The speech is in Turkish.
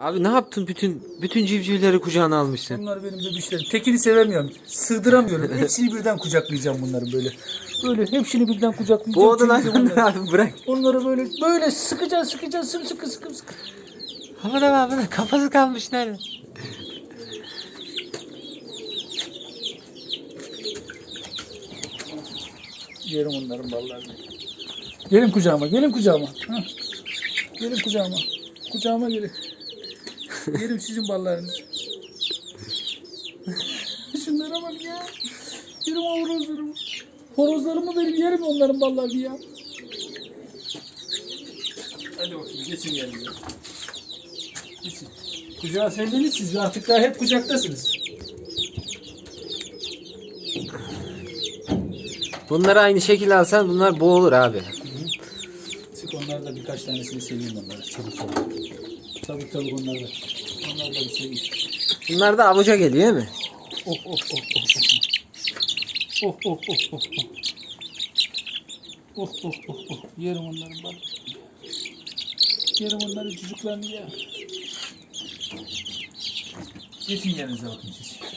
Abi ne yaptın bütün bütün civcivleri kucağına almışsın. Bunlar benim bebişlerim. Tekini sevemiyorum. Sığdıramıyorum. Hepsini birden kucaklayacağım bunların böyle. Böyle hepsini birden kucaklayacağım. Bu odalar abi bırak. Onları böyle böyle sıkacağız sıkacağız sımsıkı sıkı sıkı. Havada var havada kafası kalmış nerede? Yerim onların ballarını. Gelin kucağıma, gelin kucağıma. Hah. Gelin kucağıma. Kucağıma gelin. Yerim sizin ballarınızı. Şunlara bak ya. Yerim horozlarımı. Horozlarımı benim yerim onların ballarını ya. Hadi bakayım geçin yanımıza. Geçin. Kucağa sevdiniz siz artık daha hep kucaktasınız. Bunları aynı şekilde alsan bunlar boğulur abi. Sık onlar da birkaç tanesini seveyim onları. Çabuk çabuk. Çabuk çabuk onları da. Onları. Bunlar da avuca geliyor değil mi? Oh oh oh oh oh. Oh oh oh oh oh. Oh oh. Yerim onların bak. Yerim onların çocuklarını ya. Geçin yerinize bakın siz.